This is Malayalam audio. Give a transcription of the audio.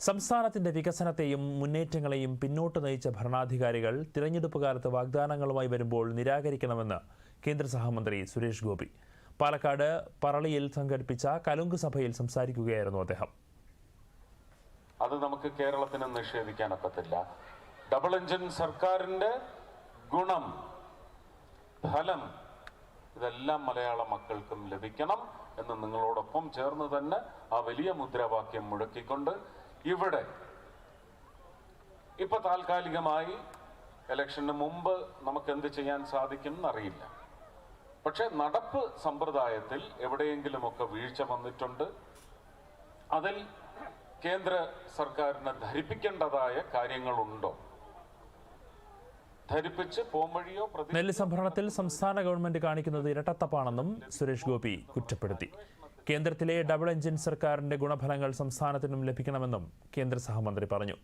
സംസ്ഥാനത്തിന്റെ വികസനത്തെയും മുന്നേറ്റങ്ങളെയും പിന്നോട്ട് നയിച്ച ഭരണാധികാരികൾ തിരഞ്ഞെടുപ്പ് കാലത്ത് വാഗ്ദാനങ്ങളുമായി വരുമ്പോൾ നിരാകരിക്കണമെന്ന് കേന്ദ്ര സഹമന്ത്രി സുരേഷ് ഗോപി. പാലക്കാട് പറളിയിൽ സംഘടിപ്പിച്ച കലുങ്ക് സഭയിൽ സംസാരിക്കുകയായിരുന്നു അദ്ദേഹം. അത് നമുക്ക് കേരളത്തിന് നിഷേധിക്കാനൊക്കത്തില്ല ഡബിൾ എഞ്ചിൻ സർക്കാരിന്റെ ഗുണം ഫലം ഇതെല്ലാം മലയാള മക്കൾക്കും ലഭിക്കണം എന്ന് നിങ്ങളോടൊപ്പം ചേർന്ന് തന്നെ ആ വലിയ മുദ്രാവാക്യം മുഴക്കിക്കൊണ്ട് ഇവിടെ. ഇപ്പൊ താൽക്കാലികമായി ഇലക്ഷന് മുമ്പ് നമുക്ക് എന്ത് ചെയ്യാൻ സാധിക്കും എന്നറിയില്ല പക്ഷെ നടപ്പ് സമ്പ്രദായത്തിൽ എവിടെയെങ്കിലുമൊക്കെ വീഴ്ച വന്നിട്ടുണ്ട്. അതിൽ കേന്ദ്ര സർക്കാരിനെ ധരിപ്പിക്കേണ്ടതായ കാര്യങ്ങളുണ്ടോ? ധരിപ്പിച്ച് പോംവഴിയോ നെല്ല് സംഭരണത്തിൽ സംസ്ഥാന ഗവൺമെന്റ് കാണിക്കുന്നത് ഇരട്ടത്തപ്പാണെന്നും സുരേഷ് ഗോപി കുറ്റപ്പെടുത്തി. കേന്ദ്രത്തിലെ ഡബിൾ എഞ്ചിൻ സർക്കാരിന്റെ ഗുണഫലങ്ങൾ സംസ്ഥാനത്തിനും ലഭിക്കണമെന്നും കേന്ദ്ര സഹമന്ത്രി പറഞ്ഞു